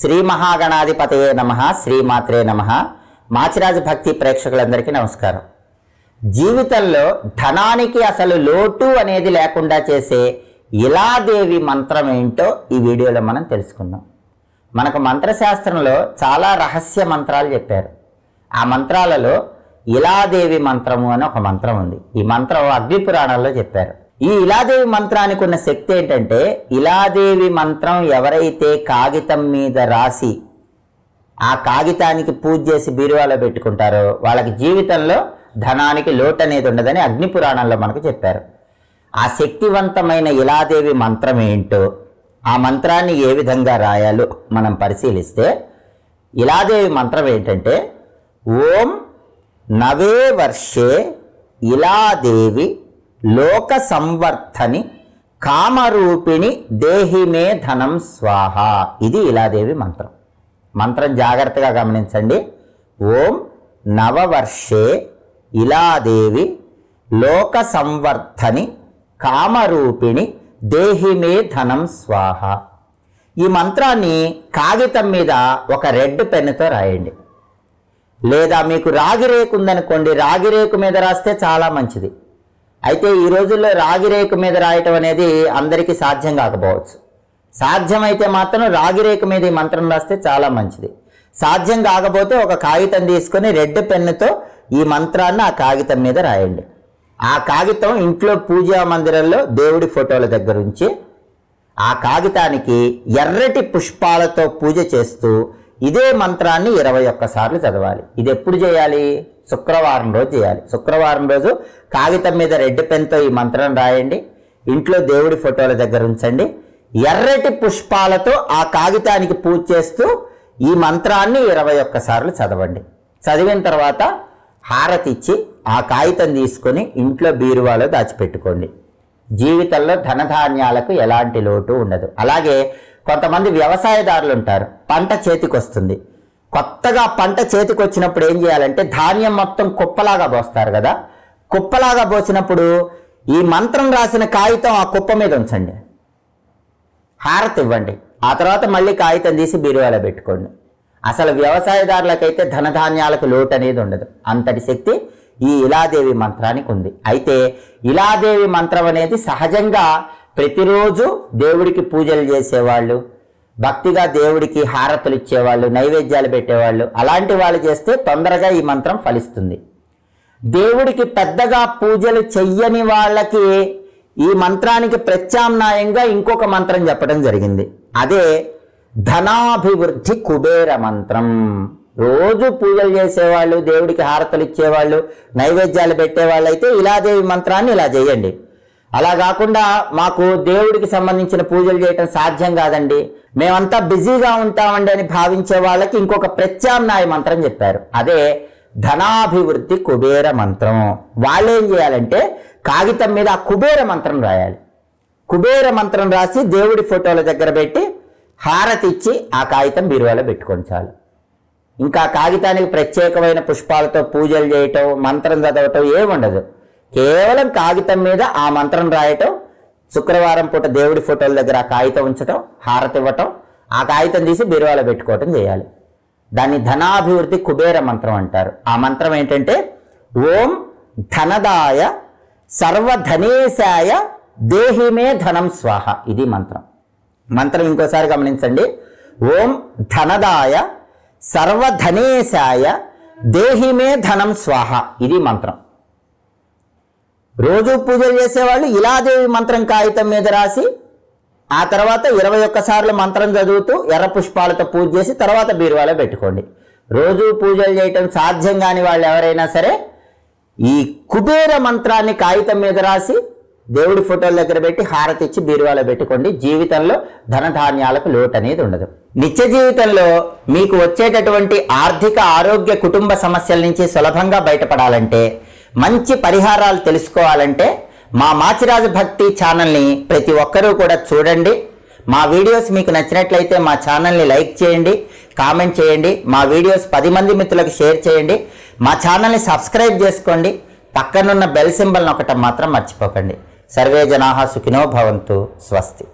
శ్రీ మహాగణాధిపతయే నమ శ్రీమాత్రే నమ. మాచిరాజు భక్తి ప్రేక్షకులందరికీ నమస్కారం. జీవితంలో ధనానికి అసలు లోటు అనేది లేకుండా చేసే ఇలాదేవి మంత్రం ఏంటో ఈ వీడియోలో మనం తెలుసుకుందాం. మనకు మంత్రశాస్త్రంలో చాలా రహస్య మంత్రాలు చెప్పారు. ఆ మంత్రాలలో ఇలాదేవి మంత్రము అని ఒక మంత్రం ఉంది. ఈ మంత్రం అగ్నిపురాణాల్లో చెప్పారు. ఈ ఇలాదేవి మంత్రానికి ఉన్న శక్తి ఏంటంటే ఇలాదేవి మంత్రం ఎవరైతే కాగితం మీద రాసి ఆ కాగితానికి పూజ చేసి బీరువాలో పెట్టుకుంటారో వాళ్ళకి జీవితంలో ధనానికి లోటు అనేది ఉండదని అగ్ని పురాణంలో మనకు చెప్పారు. ఆ శక్తివంతమైన ఇలాదేవి మంత్రం ఏంటో ఆ మంత్రాన్ని ఏ విధంగా రాయాలో మనం పరిశీలిస్తే ఇలాదేవి మంత్రం ఏంటంటే ఓం నవే వర్షే ఇలాదేవి లోక సంవర్ధని కామరూపిణి దేహిమే ధనం స్వాహ. ఇది ఇలాదేవి మంత్రం. మంత్రం జాగ్రత్తగా గమనించండి. ఓం నవవర్షే ఇలాదేవి లోక సంవర్ధని కామరూపిణి దేహిమే ధనం స్వాహ. ఈ మంత్రాన్ని కాగితం మీద ఒక రెడ్ పెన్నుతో రాయండి. లేదా మీకు రాగిరేకు ఉందనుకోండి రాగిరేకు మీద రాస్తే చాలా మంచిది. అయితే ఈ రోజుల్లో రాగిరేకు మీద రాయటం అనేది అందరికీ సాధ్యం కాకపోవచ్చు. సాధ్యమైతే మాత్రం రాగిరేకు మీద ఈ మంత్రం రాస్తే చాలా మంచిది. సాధ్యం కాకపోతే ఒక కాగితం తీసుకొని రెడ్ పెన్నుతో ఈ మంత్రాన్ని ఆ కాగితం మీద రాయండి. ఆ కాగితం ఇంట్లో పూజా మందిరంలో దేవుడి ఫోటోల దగ్గర ఉంచి ఆ కాగితానికి ఎర్రటి పుష్పాలతో పూజ చేస్తూ ఇదే మంత్రాన్ని ఇరవై ఒక్కసార్లు చదవాలి. ఇది ఎప్పుడు చేయాలి? శుక్రవారం రోజు చేయాలి. శుక్రవారం రోజు కాగితం మీద రెడ్ పెన్తో ఈ మంత్రం రాయండి. ఇంట్లో దేవుడి ఫోటోల దగ్గర ఉంచండి. ఎర్రటి పుష్పాలతో ఆ కాగితానికి పూజ చేస్తూ ఈ మంత్రాన్ని ఇరవై ఒక్కసార్లు చదవండి. చదివిన తర్వాత హారతి ఇచ్చి ఆ కాగితం తీసుకొని ఇంట్లో బీరువాలో దాచిపెట్టుకోండి. జీవితంలో ధనధాన్యాలకు ఎలాంటి లోటు ఉండదు. అలాగే కొంతమంది వ్యవసాయదారులు ఉంటారు. పంట చేతికొస్తుంది. కొత్తగా పంట చేతికి వచ్చినప్పుడు ఏం చేయాలంటే ధాన్యం మొత్తం కుప్పలాగా పోస్తారు కదా. కుప్పలాగా పోసినప్పుడు ఈ మంత్రం రాసిన కాగితం ఆ కుప్ప మీద ఉంచండి. హారతి ఇవ్వండి. ఆ తర్వాత మళ్ళీ కాగితం తీసి బీరువాలో పెట్టుకోండి. అసలు వ్యవసాయదారులకైతే ధనధాన్యాలకు లోటు అనేది ఉండదు. అంతటి శక్తి ఈ ఇలాదేవి మంత్రానికి ఉంది. అయితే ఇలాదేవి మంత్రం అనేది సహజంగా ప్రతిరోజు దేవుడికి పూజలు చేసేవాళ్ళు భక్తిగా దేవుడికి హారతులు ఇచ్చేవాళ్ళు నైవేద్యాలు పెట్టేవాళ్ళు అలాంటి వాళ్ళు చేస్తే తొందరగా ఈ మంత్రం ఫలిస్తుంది. దేవుడికి పెద్దగా పూజలు చెయ్యని వాళ్ళకి ఈ మంత్రానికి ప్రత్యామ్నాయంగా ఇంకొక మంత్రం చెప్పడం జరిగింది. అదే ధనాభివృద్ధి కుబేర మంత్రం. రోజు పూజలు చేసేవాళ్ళు దేవుడికి హారతలు ఇచ్చేవాళ్ళు నైవేద్యాలు పెట్టేవాళ్ళు అయితే ఇలాదేవి మంత్రాన్ని ఇలా చేయండి. అలా కాకుండా మాకు దేవుడికి సంబంధించిన పూజలు చేయటం సాధ్యం కాదండి. మేమంతా బిజీగా ఉంటామండి అని భావించే వాళ్ళకి ఇంకొక ప్రత్యామ్నాయ మంత్రం చెప్పారు. అదే ధనాభివృద్ధి కుబేర మంత్రం. వాళ్ళు ఏం చేయాలంటే కాగితం మీద ఆ కుబేర మంత్రం రాయాలి. కుబేర మంత్రం రాసి దేవుడి ఫోటోల దగ్గర పెట్టి హారతి ఇచ్చి ఆ కాగితం బీరువాలో పెట్టుకొని చాలు. ఇంకా కాగితానికి ప్రత్యేకమైన పుష్పాలతో పూజలు చేయటం మంత్రం చదవటం ఏముండదు కేవలం కాగితం మీద ఆ మంత్రం రాయటం శుక్రవారం పూట దేవుడి ఫోటోల దగ్గర ఆ కాగితం ఉంచటం హారతి ఇవ్వటం ఆ కాగితం తీసి బీరువాలో పెట్టుకోవటం చేయాలి. దాన్ని ధనాభివృద్ధి కుబేర మంత్రం అంటారు. ఆ మంత్రం ఏంటంటే ఓం ధనదాయ సర్వధనేశాయ దేహిమే ధనం స్వాహ. ఇది మంత్రం. మంత్రం ఇంకోసారి గమనించండి. ఓం ధనదాయ సర్వధనేశాయ దేహిమే ధనం స్వాహ. ఇది మంత్రం. రోజు పూజలు చేసేవాళ్ళు ఇలాదేవి మంత్రం కాగితం మీద రాసి ఆ తర్వాత ఇరవై ఒక్కసార్లు మంత్రం చదువుతూ ఎర్ర పుష్పాలతో పూజ చేసి తర్వాత బీరువాలో పెట్టుకోండి. రోజు పూజలు చేయటం సాధ్యం కాని వాళ్ళు ఎవరైనా సరే ఈ కుబేర మంత్రాన్ని కాగితం మీద రాసి దేవుడి ఫోటోల దగ్గర పెట్టి హారతి ఇచ్చి బీరువాలో పెట్టుకోండి. జీవితంలో ధనధాన్యాలకు లోటు అనేది ఉండదు. నిత్య జీవితంలో మీకు వచ్చేటటువంటి ఆర్థిక ఆరోగ్య కుటుంబ సమస్యల నుంచి సులభంగా బయటపడాలంటే మంచి పరిహారాలు తెలుసుకోవాలంటే మా మాచిరాజు భక్తి ఛానల్ని ప్రతి ఒక్కరూ కూడా చూడండి. మా వీడియోస్ మీకు నచ్చినట్లయితే మా ఛానల్ని లైక్ చేయండి కామెంట్ చేయండి మా వీడియోస్ పది మంది మిత్రులకు షేర్ చేయండి మా ఛానల్ని సబ్స్క్రైబ్ చేసుకోండి పక్కనున్న బెల్ సింబల్ని ఒకటం మాత్రం మర్చిపోకండి. సర్వే జనాహ సుఖినో భవంతు స్వస్తి.